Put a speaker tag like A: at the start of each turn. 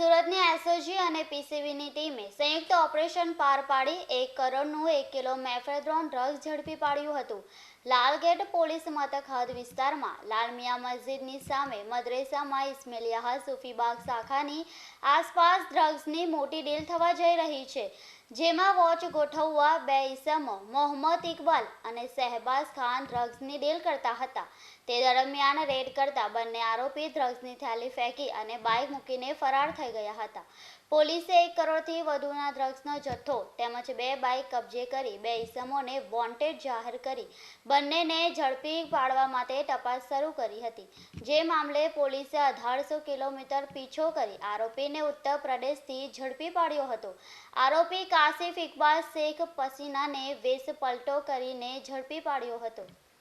A: સુરતની એસઓજી અને પીસીબીની ટીમે સંયુક્ત ઓપરેશન પાર પાડી એક કરોડનું એક કિલો મેફેડ્રોન ડ્રગ્સ ઝડપી પાડ્યું હતું. લાલગેટ પોલીસ મથક હદ વિસ્તારમાં લાલમિયા મસ્જિદની સામે મદ્રેસામાં ઇસ્મેલિયા સુફીબાગ શાખાની આસપાસ ડ્રગ્સની મોટી ડીલ થવા જઈ રહી છે, જેમાં વોચ ગોઠવવા બે ઈસમો મોહમ્મદ ઇકબાલ અને શહેબાઝ ખાન ડ્રગ્સની ડીલ કરતા હતા. તે દરમિયાન રેડ કરતા બંને આરોપી ડ્રગ્સની થેલી ફેંકી અને બાઇક મૂકીને ફરાર થઈ ગયા હતા. પોલીસે એક કરોડથી વધુના ડ્રગ્સનો જથ્થો તેમજ બે બાઇક કબજે કરી બે ઇસમોને વોન્ટેડ જાહેર કરી બંનેને ઝડપી પાડવા માટે તપાસ શરૂ કરી હતી. જે મામલે પોલીસે અઢારસો કિલોમીટર પીછો કરી આરોપીને ઉત્તર પ્રદેશથી ઝડપી પાડ્યો હતો. આરોપી કાસિફ ઇકબાલ શેખ પસીનાને વેશ પલટો કરીને ઝડપી પાડ્યો હતો.